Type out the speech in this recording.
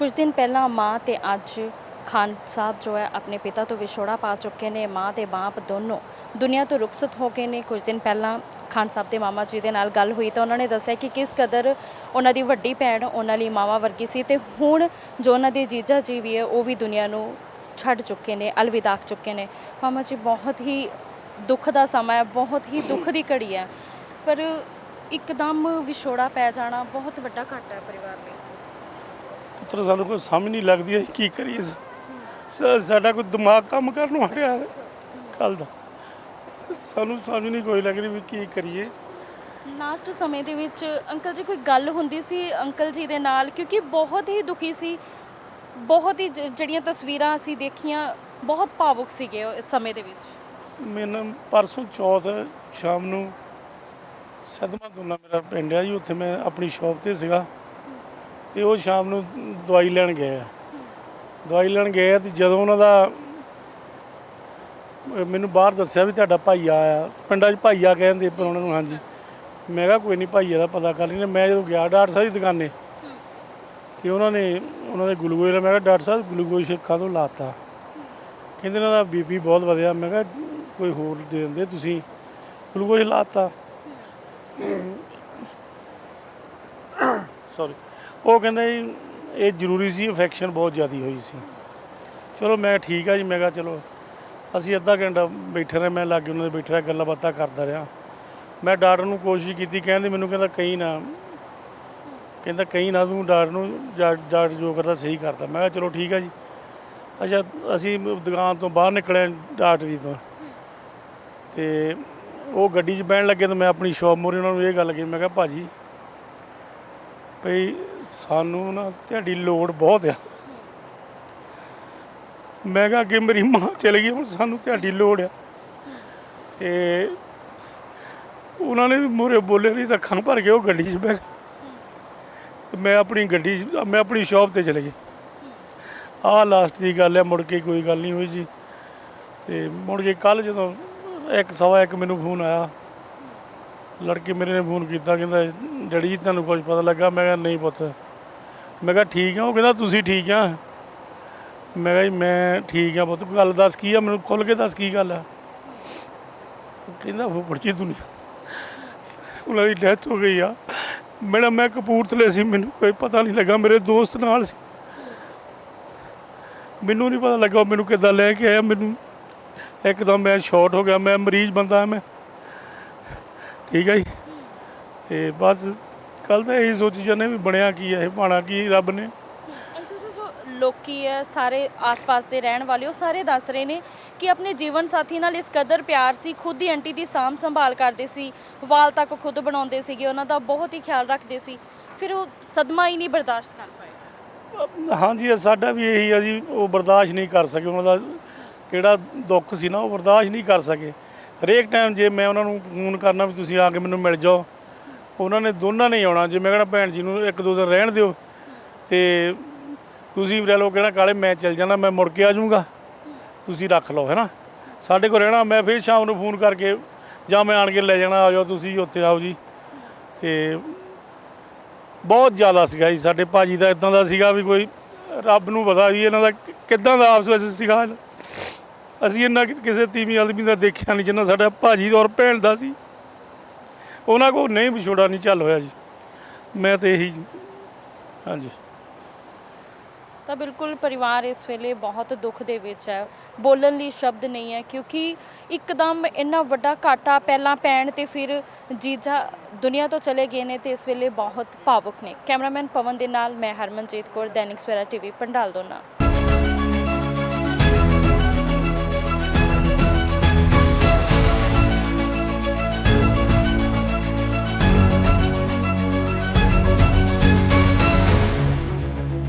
ਕੁਝ ਦਿਨ ਪਹਿਲਾਂ ਮਾਂ ਤੇ ਅੱਜ ਖਾਨ ਸਾਹਿਬ ਜੋ ਹੈ ਆਪਣੇ ਪਿਤਾ ਤੋਂ ਵਿਛੋੜਾ ਪਾ ਚੁੱਕੇ ਨੇ, ਮਾਂ ਤੇ ਬਾਪ ਦੋਨੋਂ ਦੁਨੀਆ ਤੋਂ ਰੁਖਸਤ ਹੋ ਗਏ ਨੇ। ਕੁਝ ਦਿਨ ਪਹਿਲਾਂ ਖਾਨ ਸਾਹਿਬ ਦੇ ਮਾਮਾ ਜੀ ਦੇ ਨਾਲ ਗੱਲ ਹੋਈ ਤਾਂ ਉਹਨਾਂ ਨੇ ਦੱਸਿਆ ਕਿ ਕਿਸ ਕਦਰ ਉਹਨਾਂ ਦੀ ਵੱਡੀ ਭੈਣ ਉਹਨਾਂ ਲਈ ਮਾਵਾ ਵਰਗੀ ਸੀ ਤੇ ਹੁਣ ਜੋ ਉਹਨਾਂ ਦੇ ਜੀਜਾ ਜੀ ਵੀ ਹੈ, ਉਹ ਵੀ ਦੁਨੀਆ ਨੂੰ ਛੱਡ ਚੁੱਕੇ ਨੇ, ਅਲਵਿਦਾ ਆਖ ਚੁੱਕੇ ਨੇ। ਮਾਮਾ ਜੀ, ਬਹੁਤ ਹੀ ਦੁੱਖ ਦਾ ਸਮਾਂ ਹੈ, ਬਹੁਤ ਹੀ ਦੁੱਖ ਦੀ ਘੜੀ ਹੈ, ਪਰ ਇੱਕਦਮ ਵਿਛੋੜਾ ਪੈ ਜਾਣਾ ਬਹੁਤ ਵੱਡਾ ਘਾਟਾ ਹੈ ਪਰਿਵਾਰ ਲਈ। ਪੁੱਤਰ ਸਾਨੂੰ ਕੋਈ ਸਮਝ ਨਹੀਂ ਲੱਗਦੀ ਹੈ ਕੀ ਕਰੀਏ ਸਾ- ਸਾਡਾ ਕੋਈ ਦਿਮਾਗ ਕੰਮ ਕਰਨ ਨੂੰ ਹਟਿਆ ਕੱਲ ਦਾ। ਸਾਨੂੰ ਸਮਝ ਨਹੀਂ ਕੋਈ ਲੱਗ ਰਹੀ ਵੀ ਕੀ ਕਰੀਏ। ਲਾਸਟ ਸਮੇਂ ਦੇ ਵਿੱਚ ਅੰਕਲ ਜੀ ਕੋਈ ਗੱਲ ਹੁੰਦੀ ਸੀ ਅੰਕਲ ਜੀ ਦੇ ਨਾਲ? ਕਿਉਂਕਿ ਬਹੁਤ ਹੀ ਦੁਖੀ ਸੀ। ਬਹੁਤ ਹੀ ਜ- ਜਿਹੜੀਆਂ ਤਸਵੀਰਾਂ ਅਸੀਂ ਦੇਖੀਆਂ ਬਹੁਤ ਭਾਵੁਕ ਸੀਗੇ ਉਹ ਇਸ ਸਮੇਂ ਦੇ ਵਿੱਚ। ਮੈਨੂੰ ਪਰਸੋਂ ਚੌਥ ਸ਼ਾਮ ਨੂੰ ਸਦਮਾ ਦੁੱਲਾ ਮੇਰਾ ਪਿੰਡ ਆ ਜੀ ਉੱਥੇ ਮੈਂ ਆਪਣੀ ਸ਼ਾਪ ਤੇ ਸੀਗਾ। ਤੇ ਉਹ ਸ਼ਾਮ ਨੂੰ ਦਵਾਈ ਲੈਣ ਗਏ ਆ। ਦਵਾਈ ਲੈਣ ਗਏ ਆ ਤੇ ਜਦੋਂ ਉਹਨਾਂ ਦਾ ਮੈਨੂੰ ਬਾਹਰ ਦੱਸਿਆ ਵੀ ਤੁਹਾਡਾ ਭਾਈ ਆਇਆ। ਪਿੰਡਾਂ 'ਚ ਭਾਈ ਭਾਈਆ ਕਹਿੰਦੇ ਪਰ ਉਹਨਾਂ ਨੂੰ, ਹਾਂਜੀ। ਮੈਂ ਕਿਹਾ ਕੋਈ ਨਹੀਂ ਭਾਈ ਦਾ ਪਤਾ ਕਰ ਲੈਂਦੇ। ਮੈਂ ਜਦੋਂ ਗਿਆ ਡਾਕਟਰ ਸਾਹਿਬ ਦੀ ਦੁਕਾਨੇ, ਤੇ ਉਹਨਾਂ ਨੇ, ਉਹਨਾਂ ਦੇ ਗਲੂਕੋਜ਼ ਮੈਂ ਕਿਹਾ, ਡਾਕਟਰ ਸਾਹਿਬ, ਗਲੂਕੋਜ਼ ਕਦੋਂ ਲਾਤਾ? ਕਹਿੰਦੇ ਇਹਨਾਂ ਦਾ ਬੀਪੀ ਬਹੁਤ ਵਧਿਆ। ਮੈਂ ਕਿਹਾ, ਕੋਈ ਹੋਰ ਦੇ ਦਿੰਦੇ ਤੁਸੀਂ? ਗਲੂਕੋਜ਼ ਲਾਤਾ। ਸੌਰੀ ਉਹ ਕਹਿੰਦੇ ਜੀ, ਇਹ ਜ਼ਰੂਰੀ ਸੀ ਇਨਫੈਕਸ਼ਨ ਬਹੁਤ ਜ਼ਿਆਦਾ ਹੋਈ ਸੀ। ਚਲੋ ਮੈਂ ਠੀਕ ਆ ਜੀ ਮੈਂ ਕਿਹਾ ਚਲੋ ਅਸੀਂ ਅੱਧਾ ਘੰਟਾ ਬੈਠੇ ਰਹੇ ਮੈਂ ਲਾਗੇ ਉਹਨਾਂ ਦੇ ਬੈਠੇ ਰਿਹਾ ਗੱਲਾਂ ਬਾਤਾਂ ਕਰਦਾ ਰਿਹਾ। ਮੈਂ ਡਾਕਟਰ ਨੂੰ ਕੋਸ਼ਿਸ਼ ਕੀਤੀ ਕਹਿੰਦੇ ਮੈਨੂੰ ਕਹਿੰਦਾ ਕਈ ਨਾ ਕਹਿੰਦਾ ਕਈ ਨਾ ਤੂੰ ਡਾਕਟਰ ਨੂੰ ਜਾ- ਡਾਕਟਰ ਜੋ ਕਰਦਾ ਸਹੀ ਕਰਦਾ। ਮੈਂ ਕਿਹਾ ਚਲੋ ਠੀਕ ਆ ਜੀ। ਅੱਛਾ ਅਸੀਂ ਦੁਕਾਨ ਤੋਂ ਬਾਹਰ ਨਿਕਲੇ ਡਾਕਟਰ ਜੀ ਤੋਂ। ਤੇ ਉਹ ਗੱਡੀ 'ਚ ਬਹਿਣ ਲੱਗੇ ਤਾਂ ਮੈਂ ਆਪਣੀ ਸ਼ਾਪ ਮੋਰੇ ਉਹਨਾਂ ਨੂੰ ਇਹ ਗੱਲ ਕਹੀ ਮੈਂ ਕਿਹਾ ਭਾਜੀ ਭਈ ਸਾਨੂੰ ਨਾ ਤੁਹਾਡੀ ਲੋੜ ਬਹੁਤ ਆ। ਮੈਂ ਕਿਹਾ ਅੱਗੇ ਮੇਰੀ ਮਾਂ ਚਲ ਗਈ, ਹੁਣ ਸਾਨੂੰ ਤੁਹਾਡੀ ਲੋੜ ਆ। ਤੇ ਉਹਨਾਂ ਨੇ ਵੀ ਮੋਰੇ ਬੋਲੇ ਨਹੀਂ ਤਾਂ ਅੱਖਾਂ ਭਰ ਕੇ ਉਹ ਗੱਡੀ 'ਚ ਬਹਿ ਗਏ। ਤੇ ਮੈਂ ਆਪਣੀ ਗੱਡੀ 'ਚ- ਮੈਂ ਆਪਣੀ ਸ਼ਾਪ ਤੇ ਚਲੇ ਗਏ। ਆਹ ਲਾਸਟ ਦੀ ਗੱਲ ਹੈ ਮੁੜ ਕੇ ਕੋਈ ਗੱਲ ਨਹੀਂ ਹੋਈ ਜੀ। ਤੇ ਮੁੜ ਕੇ ਕੱਲ ਜਦੋਂ ਇੱਕ, ਸਵਾ ਇੱਕ ਮੈਨੂੰ ਫੋਨ ਆਇਆ। ਲੜਕੇ ਮੇਰੇ ਨੇ ਫੋਨ ਕੀਤਾ, ਕਹਿੰਦਾ, ਡੈਡੀ ਜੀ, ਤੁਹਾਨੂੰ ਕੁਝ ਪਤਾ ਲੱਗਾ? ਮੈਂ ਕਿਹਾ, ਨਹੀਂ ਪੁੱਤ ਮੈਂ ਕਿਹਾ, ਠੀਕ ਆ, ਉਹ ਕਹਿੰਦਾ, ਤੁਸੀਂ ਠੀਕ ਆ? ਮੈਂ ਕਿਹਾ, ਜੀ, ਮੈਂ ਠੀਕ ਆ ਬਹੁਤ ਗੱਲ ਦੱਸ ਕੀ ਆ? ਮੈਨੂੰ ਖੁੱਲ ਕੇ ਦੱਸ ਕੀ ਗੱਲ ਆ? ਕਹਿੰਦਾ ਫੁੱਫੜ ਜੀ ਦੁਨੀਆ ਉਹਨਾਂ ਦੀ ਡੈਥ ਹੋ ਗਈ ਆ। ਮੈਡਮ ਮੈਂ ਕਪੂਰਥਲੇ ਸੀ, ਮੈਨੂੰ ਕੋਈ ਪਤਾ ਨਹੀਂ ਲੱਗਾ, ਮੇਰੇ ਦੋਸਤ ਨਾਲ ਸੀ। ਮੈਨੂੰ ਨਹੀਂ ਪਤਾ ਲੱਗਾ ਮੈਨੂੰ ਕਿੱਦਾਂ ਲੈ ਕੇ ਆਇਆ ਮੈਨੂੰ। ਇੱਕਦਮ ਮੈਂ ਸ਼ਾਰਟ ਹੋ ਗਿਆ, ਮੈਂ ਮਰੀਜ਼ ਬੰਦਾ ਮੈਂ। ਠੀਕ ਹੈ ਜੀ। ਤੇ ਬਸ ਕੱਲ ਤਾਂ ਇਹੀ ਸੋਚੀ ਜਾਂਦੇ ਵੀ ਬਣਿਆ ਕੀ ਹੈ ਇਹ ਪਾਣਾ ਕੀ ਰੱਬ ਨੇ। ਅੰਕਲ ਜੀ ਜੋ ਲੋਕੀ ਹੈ ਸਾਰੇ ਆਸ-ਪਾਸ ਦੇ ਰਹਿਣ ਵਾਲੇ ਉਹ ਸਾਰੇ ਦੱਸ ਰਹੇ ਨੇ ਕਿ ਆਪਣੇ ਜੀਵਨ ਸਾਥੀ ਨਾਲ ਇਸ ਕਦਰ ਪਿਆਰ ਸੀ ਖੁਦ ਹੀ ਆਂਟੀ ਦੀ ਸਾਂਭ ਸੰਭਾਲ ਕਰਦੇ ਸੀ ਵਾਲ ਤੱਕ ਖੁਦ ਬਣਾਉਂਦੇ ਸੀਗੇ ਉਹਨਾਂ ਦਾ ਬਹੁਤ ਹੀ ਖਿਆਲ ਰੱਖਦੇ ਸੀ ਫਿਰ ਉਹ ਸਦਮਾ ਹੀ ਨਹੀਂ ਬਰਦਾਸ਼ਤ ਕਰ ਪਾਏ। ਹਾਂਜੀ ਸਾਡਾ ਵੀ ਇਹੀ ਆ ਜੀ ਉਹ ਬਰਦਾਸ਼ਤ ਨਹੀਂ ਕਰ ਸਕੇ ਉਹਨਾਂ ਦਾ ਕਿਹੜਾ ਦੁੱਖ ਸੀ ਨਾ ਉਹ ਬਰਦਾਸ਼ਤ ਨਹੀਂ ਕਰ ਸਕੇ। ਹਰੇਕ ਟਾਈਮ ਜੇ ਮੈਂ ਉਹਨਾਂ ਨੂੰ ਫੋਨ ਕਰਨਾ ਵੀ ਤੁਸੀਂ ਆ ਕੇ ਮੈਨੂੰ ਮਿਲ ਜਾਓ ਉਹਨਾਂ ਨੇ ਦੋਨਾਂ ਨੇ ਹੀ ਆਉਣਾ। ਜੇ ਮੈਂ ਕਹਿਣਾ ਭੈਣ ਜੀ ਨੂੰ ਇੱਕ ਦੋ ਦਿਨ ਰਹਿਣ ਦਿਓ, ਤੇ ਤੁਸੀਂ ਵੀ ਰਹਿ ਲਓ ਕਹਿਣਾ ਕਾਲੇ, ਮੈਂ ਚੱਲ ਜਾਣਾ ਮੈਂ ਮੁੜ ਕੇ ਆ ਜਾਊਂਗਾ। ਤੁਸੀਂ ਰੱਖ ਲਓ ਹੈਨਾ ਸਾਡੇ ਕੋਲ ਰਹਿਣਾ, ਮੈਂ ਫਿਰ ਸ਼ਾਮ ਨੂੰ ਫੋਨ ਕਰਕੇ ਜਾਂ ਮੈਂ ਆਣ ਕੇ ਲੈ ਜਾਣਾ, ਆ ਜਾਓ ਤੁਸੀਂ ਉੱਥੇ, ਆਓ ਜੀ। ਤੇ ਬਹੁਤ ਜ਼ਿਆਦਾ ਸੀਗਾ ਜੀ ਸਾਡੇ ਭਾਜੀ ਦਾ, ਇਦਾਂ ਦਾ ਸੀਗਾ ਵੀ ਕੋਈ ਰੱਬ ਨੂੰ ਪਤਾ ਵੀ ਇਹਨਾਂ ਦਾ ਕਿੱਦਾਂ ਦਾ ਆਪਸ ਵਿੱਚ ਸੀਗਾ। ਅਸੀਂ ਇਹਨਾਂ ਕਿਸੇ ਤੀਵੀਂ ਆਦਮੀ ਦਾ ਦੇਖਿਆ ਨਹੀਂ ਜਿੰਨਾ ਸਾਡਾ ਭਾਜੀ ਔਰ ਭੈਣ ਦਾ ਸੀ। ਉਹਨਾਂ ਕੋਲ ਨਹੀਂ ਵਿਛੋੜਾ ਨਹੀਂ, ਚੱਲ ਹੋਇਆ ਜੀ। ਮੈਂ ਤੇ ਇਹੀ ਹਾਂਜੀ। ਤਾਂ ਬਿਲਕੁਲ ਪਰਿਵਾਰ ਇਸ ਵੇਲੇ ਬਹੁਤ ਦੁੱਖ ਦੇ ਵਿੱਚ ਹੈ। ਬੋਲਣ ਲਈ ਸ਼ਬਦ ਨਹੀਂ ਹੈ, ਕਿਉਂਕਿ ਇੱਕਦਮ ਇੰਨਾ ਵੱਡਾ ਘਾਟਾ ਪਹਿਲਾਂ ਪੈਣ ਤੇ ਫਿਰ ਜੀਜਾ ਦੁਨੀਆ ਤੋਂ ਚਲੇ ਗਏ ਨੇ ਤੇ ਇਸ ਵੇਲੇ ਬਹੁਤ ਭਾਵੁਕ ਨੇ। ਕੈਮਰਾਮੈਨ ਪਵਨ ਦੇ ਨਾਲ ਮੈਂ ਹਰਮਨਜੀਤ ਕੌਰ, ਦੈਨਿਕ ਸਵੇਰਾ ਟੀਵੀ, ਪੰਡਾਲ ਦੋਨਾ।